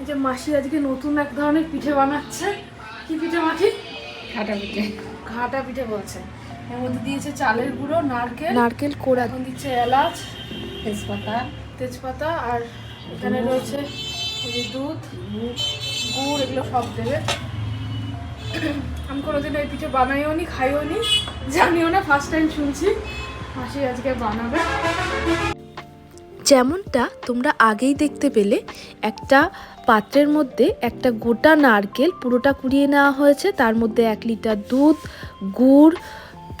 এই যে মাসি আজকে নতুন এক ধরনের পিঠে বানাচ্ছে। কি পিঠে মাটি কাটা পিঠে। ঘাটা পিঠে বলছে। এর মধ্যে দিয়েছে চালের গুঁড়ো নারকেল। নারকেল কোড়া এখন দিচ্ছে এলাচ তেজপাতা। তেজপাতা আর এখানে রয়েছে দুধ গুড় এগুলো সব দেবে। আমি কোনোদিন এই পিঠে বানাইও নি খাইও নি জানিও না ফার্স্ট টাইম শুনছি। মাসি আজকে বানাবে। যেমনটা তোমরা আগেই দেখতে পেলে, একটা পাত্রের মধ্যে একটা গোটা নারকেল পুরোটা কুড়িয়ে নেওয়া হয়েছে। তার মধ্যে এক লিটার দুধ, গুড়,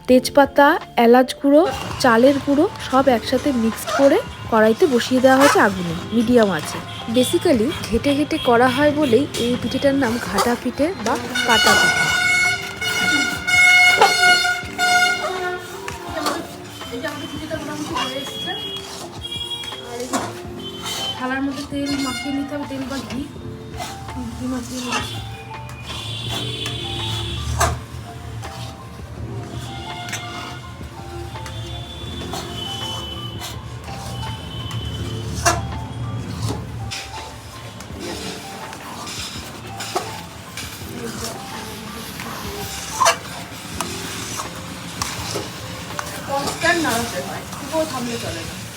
তেজপাতা, এলাচ গুঁড়ো, চালের গুঁড়ো সব একসাথে মিক্সড করে কড়াইতে বসিয়ে দেওয়া হয়েছে আগুনে, মিডিয়াম আছে। বেসিক্যালি ঘেটে ঘেটে করা হয় বলেই এই পিঠেটার নাম ঘাটা পিঠে বা কাটা পিঠে। থালার মধ্যে তেল মাখিয়ে নিতে হবে, তেল বা ঘি। ঘি মাখিয়ে কনস্ট্যান্ট নাড়াতে হয়, পুরো থামলে চলে না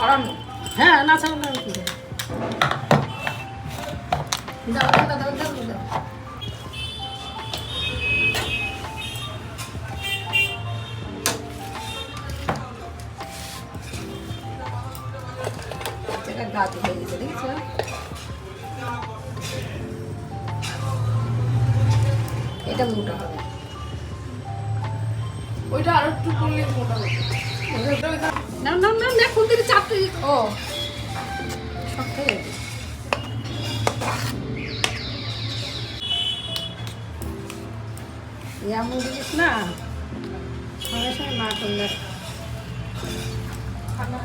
ছড়ানো হ্যাঁ না ছাড়া না কি দাও দাও দাও দাও দাও গাছ হয়ে গেছে দেখছ? এটা মোটা হবে। ওইটা আরও একটু করলে মোটা হবে। না না না না কোন দিকে চাপতে ও। শক্ত এমন জিনিস না? সঙ্গে সঙ্গে না করলে ঠান্ডা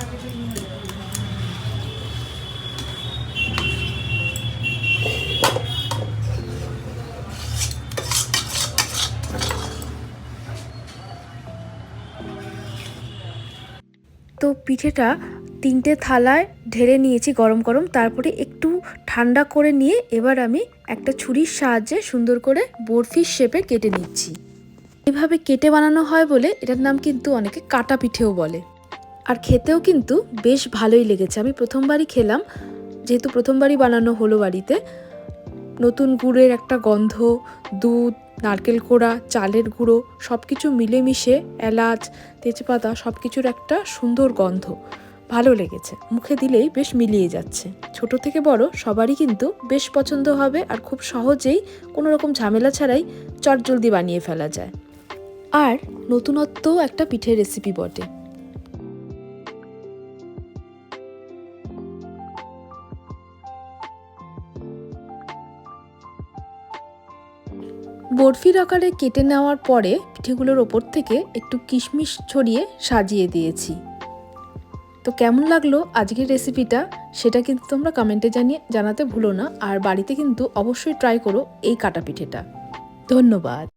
তো পিঠেটা তিনটে থালায় ঢেলে নিয়েছি গরম গরম। তারপরে একটু ঠান্ডা করে নিয়ে এবার আমি একটা ছুরির সাহায্যে সুন্দর করে বরফির শেপে কেটে নিচ্ছি। এভাবে কেটে বানানো হয় বলে এটার নাম কিন্তু অনেকে কাটা পিঠেও বলে। আর খেতেও কিন্তু বেশ ভালোই লেগেছে। আমি প্রথমবারই খেলাম, যেহেতু প্রথমবারই বানানো হলো বাড়িতে। নতুন গুড়ের একটা গন্ধ, দুধ নারকেল কোড়া, চালের গুঁড়ো সব কিছু মিলেমিশে, এলাচ, তেজপাতা সব কিছুর একটা সুন্দর গন্ধ। ভালো লেগেছে। মুখে দিলেই বেশ মিলিয়ে যাচ্ছে। ছোট থেকে বড় সবারই কিন্তু বেশ পছন্দ হবে আর খুব সহজেই কোনো রকম ঝামেলা ছাড়াই চটজলদি বানিয়ে ফেলা যায়। আর নতুনত্ব একটা পিঠের রেসিপি বটে। বরফির আকারে কেটে নেওয়ার পরে পিঠেগুলোর ওপর থেকে একটু কিশমিশ ছড়িয়ে সাজিয়ে দিয়েছি। তো কেমন লাগল আজকের রেসিপিটা সেটা কিন্তু তোমরা কমেন্টে জানিয়ে জানাতে ভুলো না। আর বাড়িতে কিন্তু অবশ্যই ট্রাই করো এই কাটা পিঠেটা। ধন্যবাদ।